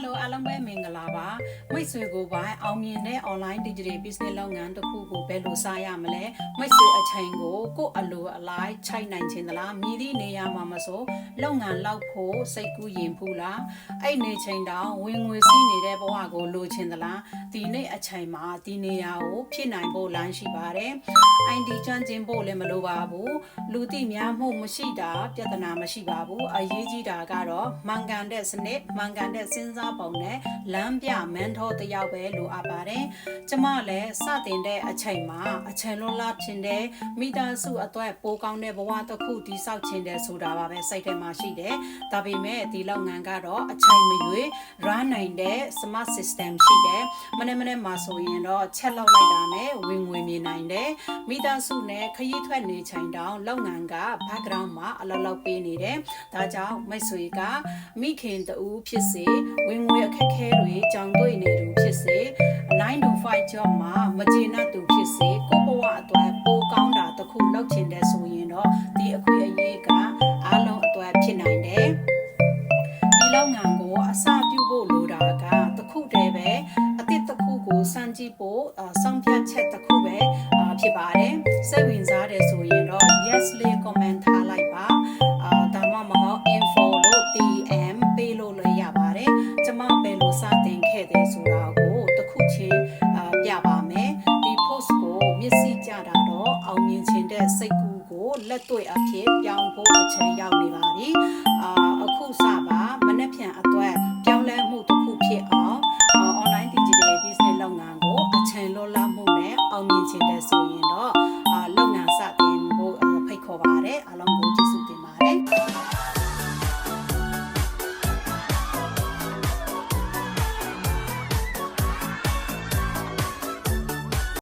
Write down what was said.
Hello အားလုံးပဲမင်္ဂလာပါမိတ်ဆွေကိုပိုင်းအောင်မြင်တဲ့ online digital business လုပ်ငန်းတစ်ခုကိုဘယ်လိုစရမလဲမိတ်ဆွေအချိန်ကိုကိုယ့်အလိုအလိုက်ချိုက်နိုင်ခြင်းသလားမြည်သည့်နေရာမှာမဆိုလုပ်ငန်းလောက်ဖို့စိတ်ကူးရင်ဖူးလားအဲ့နေချိန်တောင်ဝင်ငွေစီးနေတဲ့ဘဝကိုလိုချင်သလားဒီနေ့အချိန်မှာဒီနေရာကိုဖြစ်နိုင်ဖို့လမ်းရှိပါတယ် ID ကျွမ်းကျင်ဖို့လည်းမလိုပါဘူးလူသိများမှုမရှိတာပြဿနာမရှိပါဘူးအရေးကြီးတာကတော့မှန်ကန်တဲ့စနစ်မှန်ကန်တဲ့စဉ်းစားပုံနဲ့လမ်းပြမန်ထောတစ်ယောက်ပဲလိုအပ်ပါတယ်ကျမလည်းစတင်တဲ့အချိန်မှာအချိန်လွန်လာခြင်းတဲ့မိသားစုအတွက်ပိုကောင်းတဲ့ဘဝတစ်ခုတည်ဆောက်ခြင်းတဲ့ဆိုတာပါပဲစိတ်ထဲမှာရှိတယ်ဒါပေမဲ့ဒီလုပ်ငန်းကတော့အချိန်မရွေး run နိုင်တဲ့ smart system ရှိတယ်မနေ့မနေ့မှာဆိုရင်တော့ချက်လောက်လိုက်တာနဲ့ဝင်ငွေမြင်နိုင်တယ်မိသားစုနဲ့ခရီးထွက်နေချိန်တောင်လုပ်ငန်းက background မှာအလောက်လောက်ပေးနေတယ်ဒါကြောင့်မိတ်ဆွေကမိခင်တူဖြစ်စေဝင်ငွေအခက်ခဲတွေကြောင်တွေ့နေသူဖြစ်စေ9 to 5 job မှာမကျေနပ်သူဖြစ်စေကိုယ့်ဘဝအတွက်ပိုကောင်းတာတစ်ခုလုပ်ချင်တဲ့ဆိုရင်တော့ဒီအခွင့်အရေးကအားလုံးအတွက်ဖြစ်နိုင်တယ်ဒီလုပ်ငန်းကိုအစပြုဖို့လိုတာကတစ်ခုတည်းပဲအတစ်တစ်ခုကိုစမ်းကြည့်ဖို့အဆောင်ဖြတ်ချက်တစ်ခုပဲအာဖြစ်ပါတယ် မဘယ်လိုစတင်ခဲ့တယ်ဆိုတာကိုတစ်ခုချင်းပြပါမယ်ဒီ post ကိုမျက်စိကြတာတော့အောင်မြင်ခြင်းတဲ့စိတ်ကူးကိုလက်တွေ့အဖြစ်ပြောင်းဖို့အချိန်ရောက်နေပါပြီအာအခုစပါမနေ့ဖြန်အတွက်ပြောင်းလဲမှုတစ်ခုဖြစ်အောင် online digital business လုပ်ငန်းကိုအချိန်လွတ်လပ်မှုနဲ့အောင်မြင်ခြင်းတဲ့ဆိုရင်တော့